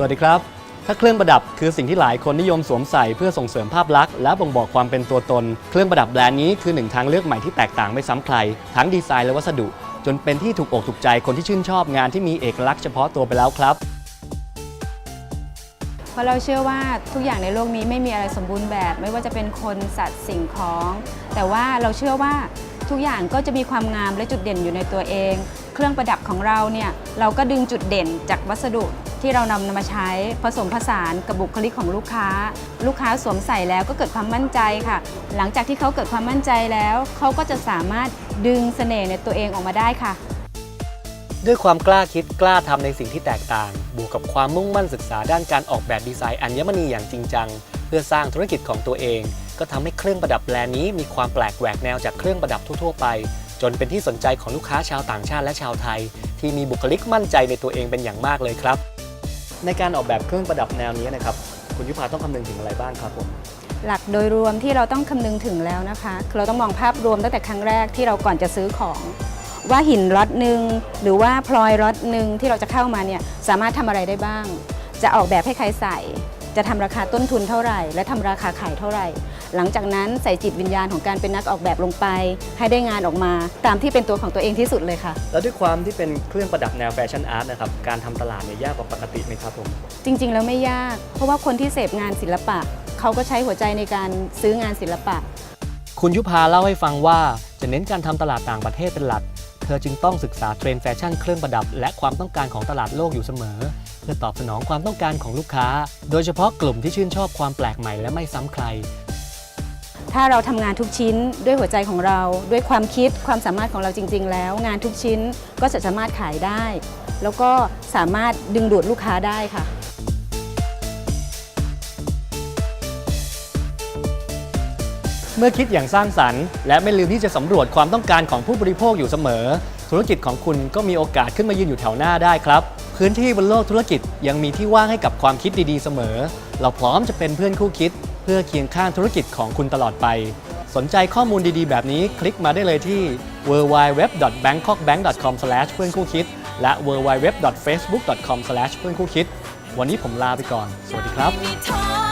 สวัสดีครับ ถ้าเครื่องประดับคือสิ่งที่หลายคนนิยมสวมใส่เพื่อส่งเสริมภาพลักษณ์และบ่งบอกความเป็นตัวตน เครื่องประดับแบรนด์นี้คือหนึ่งทางเลือกใหม่ที่แตกต่างไม่ซ้ำใคร ทั้งดีไซน์และวัสดุ จนเป็นที่ถูกอกถูกใจคนที่ชื่นชอบงานที่มีเอกลักษณ์เฉพาะตัวไปแล้วครับ เพราะเราเชื่อว่าทุกอย่างในโลกนี้ไม่มีอะไรสมบูรณ์แบบ ไม่ว่าจะเป็นคนสัตว์สิ่งของ แต่ว่าเราเชื่อว่าทุกอย่างก็จะมีความงามและจุดเด่นอยู่ในตัวเอง เครื่องประดับของเราเนี่ยเราก็ดึงจุดเด่นจากวัสดุ ที่เรานำมาใช้ผสมผสานกับบุคลิกของลูกค้า ลูกค้าสวมใส่แล้วก็เกิดความมั่นใจค่ะ หลังจากที่เขาเกิดความมั่นใจแล้ว เขาก็จะสามารถดึงเสน่ห์ในตัวเองออกมาได้ค่ะ ด้วยความกล้าคิดกล้าทำในสิ่งที่แตกต่าง บวกกับความมุ่งมั่นศึกษาด้านการออกแบบดีไซน์อัญมณีอย่างจริงจัง เพื่อสร้างธุรกิจของตัวเอง ก็ทำให้เครื่องประดับแบรนด์นี้มีความแปลกแหวกแนวจากเครื่องประดับทั่วๆไป จนเป็นที่สนใจของลูกค้าชาวต่างชาติและชาวไทย ที่มีบุคลิกมั่นใจในตัวเองเป็นอย่างมากเลยครับ ในการออกแบบเครื่องประดับแนวนี้นะครับ คุณยุพาต้องคำนึงถึงอะไรบ้างครับผม หลักโดยรวมที่เราต้องคำนึงถึงแล้วนะคะคือเราต้องมองภาพรวมตั้งแต่ครั้งแรกที่เราก่อนจะซื้อของ ว่าหินล็อตหนึ่งหรือว่าพลอยล็อตหนึ่งที่เราจะเข้ามาเนี่ยสามารถทำอะไรได้บ้าง จะออกแบบให้ใครใส่ จะทำราคาต้นทุนเท่าไหร่ และทำราคาขายเท่าไหร่ หลังจากนั้นใส่จิตวิญญาณของการเป็นนักออกแบบลงไป ให้ได้งานออกมาตามที่เป็นตัวของตัวเองที่สุดเลยค่ะ แล้วด้วยความที่เป็นเครื่องประดับแนวแฟชั่นอาร์ตนะครับการทำตลาดเนี่ยยากกว่าปกติไหมครับผมจริง ๆ แล้วไม่ยาก เพราะว่าคนที่เสพงานศิลปะ เขาก็ใช้หัวใจในการซื้องานศิลปะ คุณยุพาเล่าให้ฟังว่าจะเน้นการทำตลาดต่างประเทศเป็นหลัก เธอจึงต้องศึกษาเทรนด์แฟชั่นเครื่องประดับ และความต้องการของตลาดโลกอยู่เสมอเพื่อตอบสนองความต้องการของลูกค้า โดยเฉพาะกลุ่มที่ชื่นชอบความแปลกใหม่และไม่ซ้ำใคร ถ้าเราทำงานทุกชิ้นด้วยหัวใจของเรา ด้วยความคิดความสามารถของเราจริง ๆ แล้ว งานทุกชิ้นก็จะสามารถขายได้ แล้วก็สามารถดึงดูดลูกค้าได้ค่ะเมื่อคิดอย่างสร้างสรรค์และไม่ลืมที่จะสำรวจความต้องการของผู้บริโภคอยู่เสมอ ธุรกิจของคุณก็มีโอกาสขึ้นมายืนอยู่แถวหน้าได้ครับ พื้นที่บนโลกธุรกิจยังมีที่ว่างให้กับความคิดดีๆเสมอ เราพร้อมจะเป็นเพื่อนคู่คิด พื่อเคียงข้างธุรกิจของคุณตลอดไป สนใจข้อมูลดีๆ แบบนี้คลิกมาได้เลยที่ www.bangkokbank.com เพื่อนคู่คิด และ www.facebook.com เพื่อนคู่คิด วันนี้ผมลาไปก่อน สวัสดีครับ